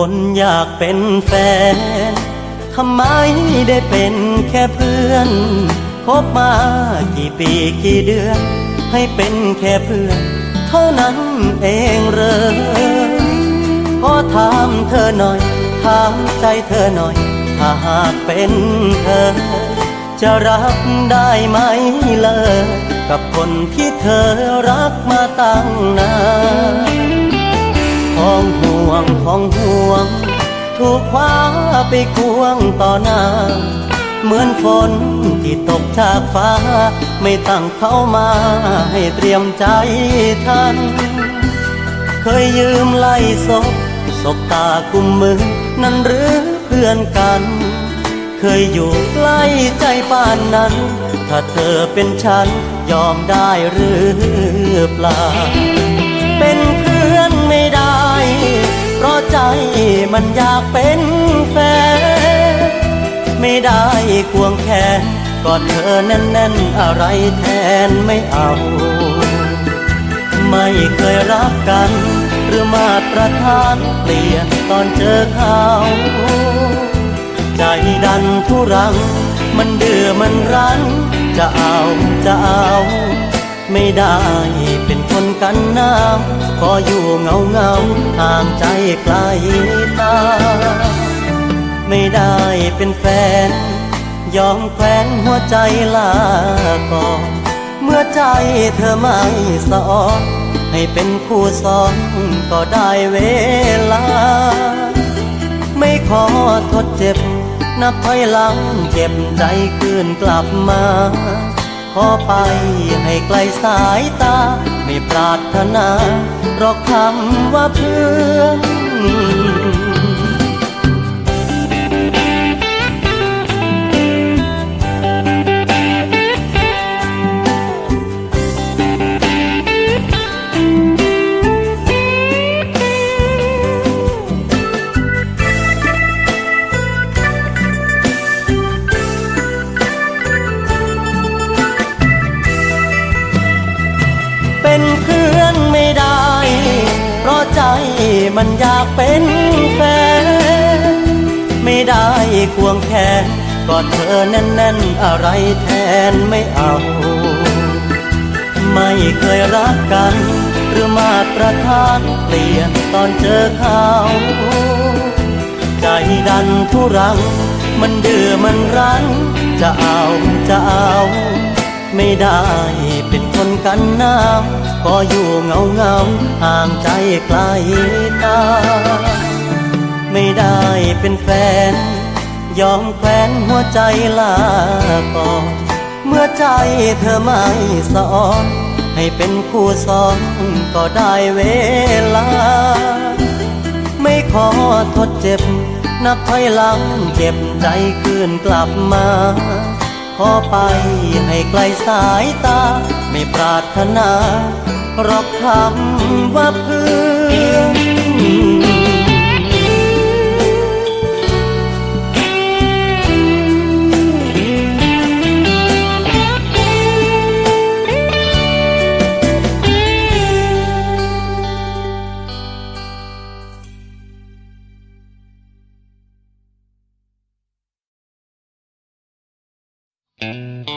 คนอยากเป็นแฟน ทำไมได้เป็นแค่เพื่อน คบมากี่ปีกี่เดือน ให้เป็นแค่เพื่อน เท่านั้นเองเหรอขอถามเธอหน่อย ถามใจเธอหน่อย ถ้าหากเป็นเธอ จะรับได้ไหมเลยกับคนที่เธอรักมาตั้งนาน วงของห่วง ถูกคว้าไปควงต่อหน้า เหมือนฝนที่ตกจากฟ้า ไม่ตั้งเข้ามาให้เตรียมใจทัน เคยยืมไล่ศพศพตากุมมือ นั่นหรือเพื่อนกัน เคยอยู่ใกล้ใจป่านนั้น ถ้าเธอเป็นฉันยอมได้หรือเปล่า เป็น มันอยากเป็นแฟน ไม่ได้ควงแขนกอดเธอแน่นๆ อะไรแทนไม่เอา ไม่เคยรักกัน หรือมาตรฐานเปลี่ยนตอนเจอเขา ใจดันทุรัง มันเดือมันรั้น จะเอาจะเอา ไม่ได้เป็นคนกันน้ำขออยู่เงาเงาห่างใจไกลตา ไม่ได้เป็นแฟน ยอมแควนหัวใจลาก่อนเมื่อใจเธอไม่สอนให้เป็นคู่สอนก็ได้เวลา ไม่ขอทดเจ็บ นับถอยหลังเก็บใจคืนกลับมา ขอไปให้ไกลสายตา ไม่ปรารถนาหรอกคำว่าเพื่อนเป็น มันอยากเป็นแฟน ไม่ได้ควงแขนกอดเธอแน่นๆ อะไรแทนไม่เอา ไม่เคยรักกัน หรือมาตรฐานเปลี่ยนตอนเจอเขาใจดันทุรัง มันเดือมันรั้น จะเอาจะเอา ไม่ได้เป็นคนกันหน้ำ ก็อยู่เงาเงาห่างใจไกลตา ไม่ได้เป็นแฟน ยอมแควนหัวใจลาก่อนเมื่อใจเธอไม่สอนให้เป็นคู่สอนก็ได้เวลา ไม่ขอทดเจ็บ นับถอยหลังเก็บใจคืนกลับมาขอไปให้ไกลสายตา ไม่ปรารถนา รอกคำว่าเพื่อน Thank